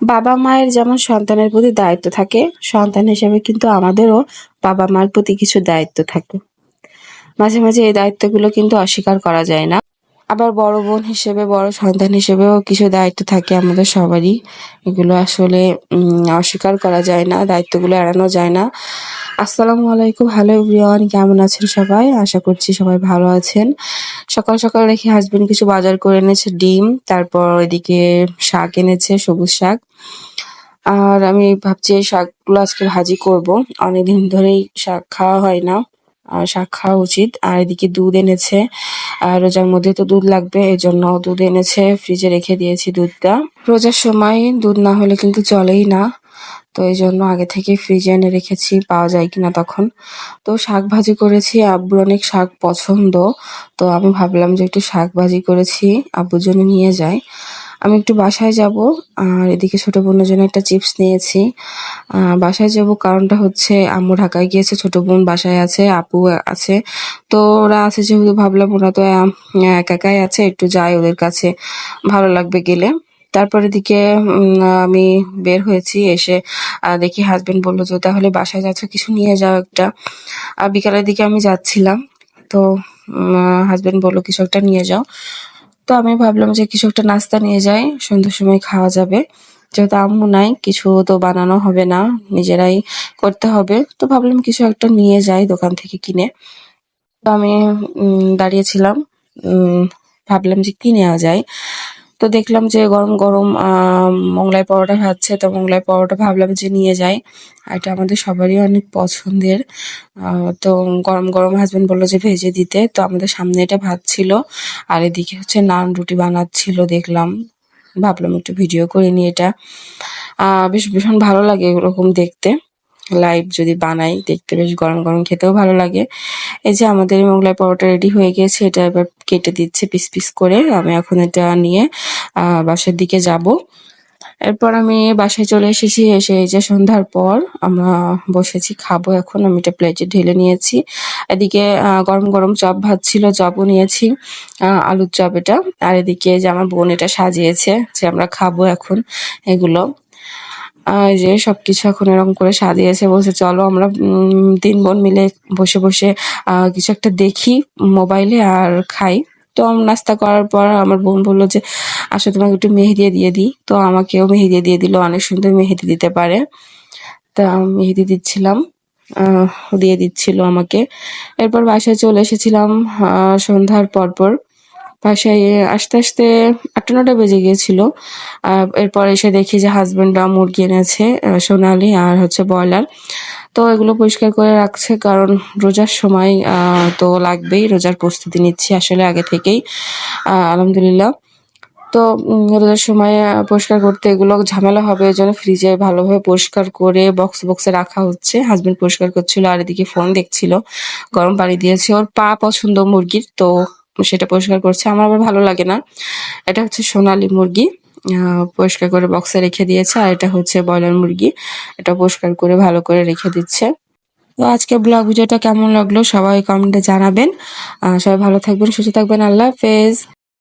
বাবা মায়ের যেমন সন্তানের প্রতি দায়িত্ব থাকে, সন্তান হিসেবে কিন্তু আমাদেরও বাবা মার প্রতি কিছু দায়িত্ব থাকে। মাঝে মাঝে এই দায়িত্বগুলো কিন্তু অস্বীকার করা যায় না। আবার বড় বোন হিসেবে, বড় সন্তান হিসেবেও কিছু দায়িত্ব থাকে আমাদের সবারই। এগুলো আসলে অস্বীকার করা যায় না, দায়িত্বগুলো এড়ানো যায় না। আসসালামু আলাইকুম। হ্যালো এভরিওয়ান, কেমন আছেন সবাই? আশা করছি সবাই ভালো আছেন। সকাল সকাল দেখি হাজবেন্ড কিছু বাজার করে এনেছে, ডিম, তারপর এদিকে শাক এনেছে, সবুজ শাক। আর আমি ভাবছি এই শাকগুলো আজকে ভাজি করব। অনেকদিন ধরেই শাক খাওয়া হয় না। আর শাক খাওয়া উচিত। আর এদিকে দুধ এনেছে। আর রোজার মধ্যে তো দুধ লাগবে এই জন্য দুধ এনেছে। ফ্রিজে রেখে দিয়েছি দুধটা। রোজার সময় দুধ না হলে কিন্তু চলেই না। তো এই জন্য আগে থেকে ফ্রিজে এনে রেখেছি, পাওয়া যায় কিনা তখন। তো শাক ভাজি করেছি। আব্বুর অনেক শাক পছন্দ। তো আমি ভাবলাম যে একটু শাক ভাজি করেছি। আব্বুর জন্য নিয়ে যাই আমি একটু বাসায় যাব, আর এদিকে ছোট বোনের জন্য একটা চিপস নিয়েছি। বাসায় যাব কারণটা হচ্ছে আম্মু ঢাকায় গিয়েছে, ছোট বোন বাসায় আছে, আপু আছে। তো ওরা আছে যেহেতু, ভাবলাম ওরা তো একা একাই আছে, একটু যাই ওদের কাছে, ভালো লাগবে গেলে। তারপরে দিকে আমি বের হয়েছি, এসে দেখি হাজবেন্ড বলল যে, তাহলে বাসায় যাচ্ছ, কিছু নিয়ে যাও একটা। আর বিকালের দিকে আমি যাচ্ছিলাম, তো হাজবেন্ড বলল, কিছু একটা নিয়ে যাও। তো আমি ভাবলাম যে কিছু একটা নাস্তা নিয়ে যাই, সন্ধ্যার সময় খাওয়া যাবে। যেহেতু আম্মু নাই, কিছু তো বানানো হবে না, নিজেরাই করতে হবে। তো ভাবলাম কিছু একটা নিয়ে যাই দোকান থেকে কিনে। তো আমি দাঁড়িয়েছিলাম ভাবলাম যে কি নেওয়া যায়। তো দেখলাম যে গরম গরম মোগলাই পরোটা ভাজছে তো মোগলাই পরোটা ভাবলাম যে নিয়ে যাই। এটা আমাদের সবারই অনেক পছন্দের। তো গরম গরম হাজবেন্ড বলল যে ভেজে দিতে। তো আমাদের সামনে এটা ভাজছিল আর এদিকে হচ্ছে নান রুটি বানাচ্ছিল দেখলাম। ভাবলাম একটু ভিডিও করে নিই এটা। বেশ, ভীষণ ভালো লাগে এরকম দেখতে। লাইভ যদি বানাই, দেখতে বেশ গরম গরম খেতেও ভালো লাগে। এই যে আমাদের মোগলাই পরোটা রেডি হয়ে গেছে, এটা এবার কেটে দিচ্ছে পিস পিস করে। আমি এখন এটা নিয়ে বাসার দিকে যাব। এরপর আমি বাসায় চলে এসেছি, এসে এই যে সন্ধ্যার পর আমরা বসেছি, খাব এখন। আমি এটা প্লেটে ঢেলে নিয়েছি। এদিকে গরম গরম চপ ভাত ছিল, চপও নিয়েছি আলুর চপ এটা। আর এদিকে যে আমার বোন এটা সাজিয়েছে যে আমরা খাব এখন এগুলো। যে সবকিছু এখন এরকম করে সাজিয়েছে, বলছে চলো আমরা তিন বোন মিলে বসে বসে কিছু একটা দেখি মোবাইলে আর খাই। তো নাস্তা করার পর আমার বোন বলল যে আসো, তোমাকে একটু মেহেদি দিয়ে দিই। তো আমাকেও মেহেদি দিয়ে দিল, অনেক সুন্দর মেহেদি দিতে পারে। তা মেহেদি দিচ্ছিলাম দিয়ে দিচ্ছিল আমাকে। এরপর বাসায় চলে এসেছিলাম সন্ধ্যার পরপর। বাসায় আসতে আসতে আটটা নটা বেজে গিয়েছিল। এরপর এসে দেখি যে হাজব্যান্ডরা মুরগি এনেছে সোনালি আর হচ্ছে ব্রয়লার। তো এগুলো পরিষ্কার করে রাখছে কারণ রোজার সময় তো লাগবেই, রোজার প্রস্তুতি নিচ্ছি আসলে আগে থেকেই। আলহামদুলিল্লাহ। তো রোজার সময় পরিষ্কার করতে এগুলো ঝামেলা হবে ওই জন্য ফ্রিজে ভালোভাবে পরিষ্কার করে বক্স বক্সে রাখা হচ্ছে। হাজবেন্ড পরিষ্কার করছিল, আর এদিকে ফোন দেখছিল। গরম পানি দিয়েছে। ওর পা পছন্দ মুরগির, তো সেটা পরিষ্কার করছে। আমার আবার ভালো লাগে না। এটা হচ্ছে সোনালী মুরগি। পরিষ্কার করে বক্সে রেখে দিয়েছে। আর এটা হচ্ছে ব্রয়লার মুরগি। এটা পরিষ্কার করে ভালো করে রেখে দিচ্ছে। তো আজকে ব্লগ ভিডিওটা কেমন লাগল, সবাই কমেন্টে জানাবেন। সবাই ভালো থাকবেন, সুস্থ থাকবেন। আল্লাহ হাফেজ।